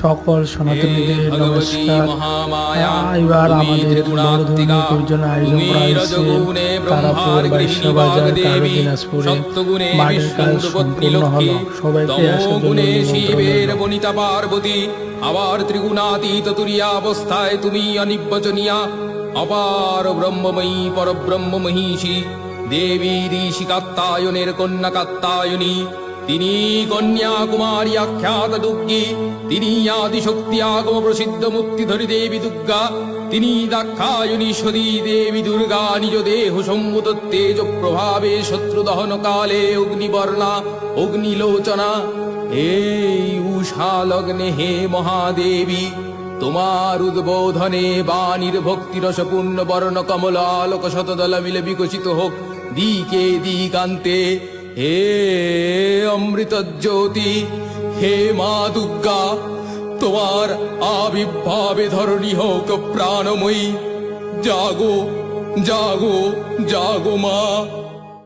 সকল সনাতনীদের নমস্কার। এবার আমাদের বড় ধরনের পরিজন আয়োজন করা হয়েছে। তারাপুর বাইশাবাজার কারও দিনাজপুরে মাঠের কাজ সম্পূর্ণ হলো। সবাইকে আসার জন্য শিবের রইল। বনিতা পার্বতী আবার ত্রিগুণাতীত তুরিয়া অবস্থায় তুমি অনির্বচনীয়া অপার ব্রহ্মময়ী পরব্রহ্ম মহিষী দেবী ঋষি কাত্তায়নের কন্যা কাত্তায়নী তিনি কন্যা কুমারী আখ্যাত দুর্গী তিনি আদিশক্তি আগম প্রসিদ্ধ মুক্তিধরী দেবী দুর্গা তিনি দাক্ষায়নী সদী দেবী দুর্গা নিজ দেহ সম্মুত তেজ প্রভাবে শত্রু দহন কালে অগ্নিবর্ণা, অগ্নিলোচনা। এই উষা লগ্নে হে মহাদেবী, তোমার উদ্বোধনে বাণীর ভক্তি রসপূর্ণ বর্ণ কমল আলোক শতদল মিলে বিকশিত হোক, দিকে দিকান্তে। হে অমৃত জ্যোতি হে মা দুর্গা তোমার আবির্ভাবে ধরণী হোক প্রাণময়ী। জাগো জাগো জাগো মা।